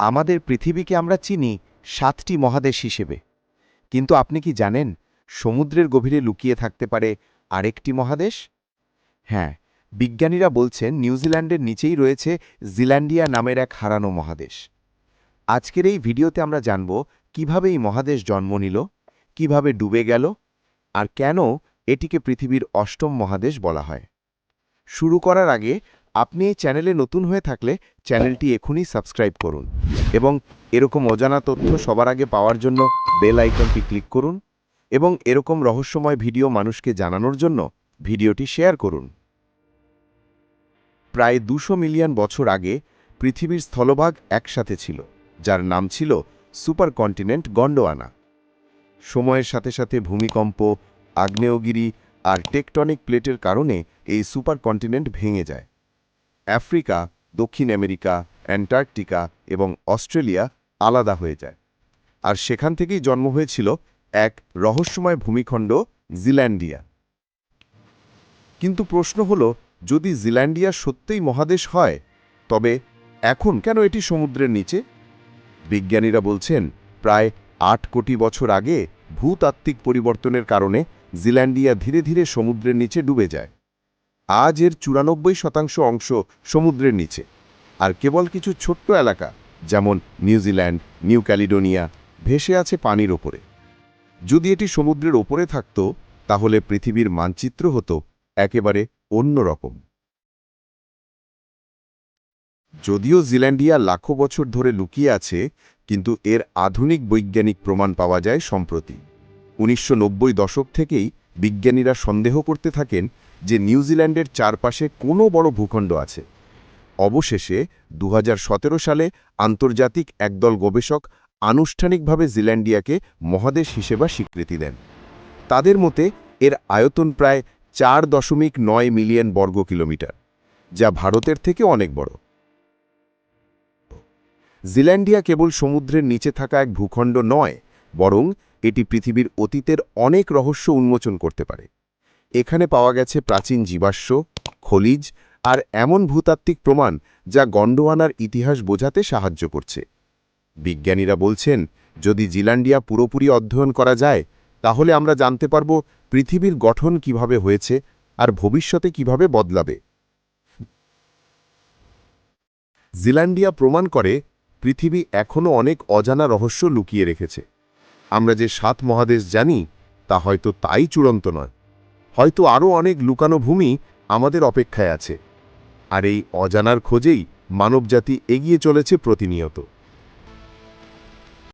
আমাদের পৃথিবীকে আমরা চিনি সাতটি মহাদেশ হিসেবে। কিন্তু আপনি কি জানেন সমুদ্রের গভীরে লুকিয়ে থাকতে পারে আরেকটি মহাদেশ? হ্যাঁ বিজ্ঞানীরা বলছেন নিউজিল্যান্ডের নিচেই রয়েছে জিল্যান্ডিয়া নামের এক হারানো মহাদেশ। আজকের এই ভিডিওতে আমরা জানব কীভাবে এই মহাদেশ জন্ম নিল, কীভাবে ডুবে গেল, আর কেন এটিকে পৃথিবীর অষ্টম মহাদেশ বলা হয়। শুরু করার আগে আপনি এই চ্যানেলে নতুন হয়ে থাকলে চ্যানেলটি এখনই সাবস্ক্রাইব করুন এবং এরকম অজানা তথ্য সবার আগে পাওয়ার জন্য বেল আইকনটি ক্লিক করুন এবং এরকম রহস্যময় ভিডিও মানুষকে জানানোর জন্য ভিডিওটি শেয়ার করুন। প্রায় দুশো মিলিয়ন বছর আগে পৃথিবীর স্থলভাগ একসাথে ছিল, যার নাম ছিল সুপার কন্টিনেন্ট গন্ডোয়ানা। সময়ের সাথে সাথে ভূমিকম্প, আগ্নেয়গিরি আর টেকটনিক প্লেটের কারণে এই সুপার কন্টিনেন্ট ভেঙে যায়। আফ্রিকা, দক্ষিণ আমেরিকা, অ্যান্টার্কটিকা এবং অস্ট্রেলিয়া আলাদা হয়ে যায়। আর সেখান থেকেই জন্ম হয়েছিল এক রহস্যময় ভূমিখণ্ড, জিল্যান্ডিয়া। কিন্তু প্রশ্ন হল, যদি জিল্যান্ডিয়া সত্যিই মহাদেশ হয়, তবে এখন কেন এটি সমুদ্রের নিচে? বিজ্ঞানীরা বলছেন, প্রায় আট কোটি বছর আগে ভূতাত্ত্বিক পরিবর্তনের কারণে জিল্যান্ডিয়া ধীরে ধীরে সমুদ্রের নিচে ডুবে যায়। আজ এর চুরানব্বই শতাংশ অংশ সমুদ্রের নিচে। আর কেবল কিছু ছোট্ট এলাকা, যেমন নিউজিল্যান্ড নিউ ক্যালিডোনিয়া, ভেসে আছে পানির ওপরে। যদি এটি সমুদ্রের ওপরে থাকত, তাহলে পৃথিবীর মানচিত্র হতো একেবারে অন্যরকম। যদিও জিল্যান্ডিয়া লাখো বছর ধরে লুকিয়ে আছে, কিন্তু এর আধুনিক বৈজ্ঞানিক প্রমাণ পাওয়া যায় সম্প্রতি। উনিশশো নব্বই দশক থেকেই বিজ্ঞানীরা সন্দেহ করতে থাকেন যে নিউজিল্যান্ডের চারপাশে কোনো বড় ভূখণ্ড আছে। অবশেষে দু হাজার সতেরো সালে আন্তর্জাতিক একদল গবেষক আনুষ্ঠানিকভাবে জিল্যান্ডিয়াকে মহাদেশ হিসেবে স্বীকৃতি দেন। তাদের মতে এর আয়তন প্রায় চার দশমিক নয় মিলিয়ন বর্গ কিলোমিটার, যা ভারতের থেকে অনেক বড়। জিল্যান্ডিয়া কেবল সমুদ্রের নিচে থাকা এক ভূখণ্ড নয়, বরং এটি পৃথিবীর অতীতের অনেক রহস্য উন্মোচন করতে পারে। এখানে পাওয়া গেছে প্রাচীন জীবাশ্ম, খলিজ আর এমন ভূতাত্ত্বিক প্রমাণ যা গন্ডোয়ানার ইতিহাস বোঝাতে সাহায্য করছে। বিজ্ঞানীরা বলছেন, যদি জিল্যান্ডিয়া পুরোপুরি অধ্যয়ন করা যায়, তাহলে আমরা জানতে পারব পৃথিবীর গঠন কীভাবে হয়েছে আর ভবিষ্যতে কীভাবে বদলাবে। জিল্যান্ডিয়া প্রমাণ করে পৃথিবী এখনও অনেক অজানা রহস্য লুকিয়ে রেখেছে। আমরা যে সাত মহাদেশ জানি, তা হয়তো তাই চূড়ান্ত নয়। হয়তো আরও অনেক লুকানো ভূমি আমাদের অপেক্ষায় আছে। আর এই অজানার খোঁজেই মানবজাতি এগিয়ে চলেছে প্রতিনিয়ত।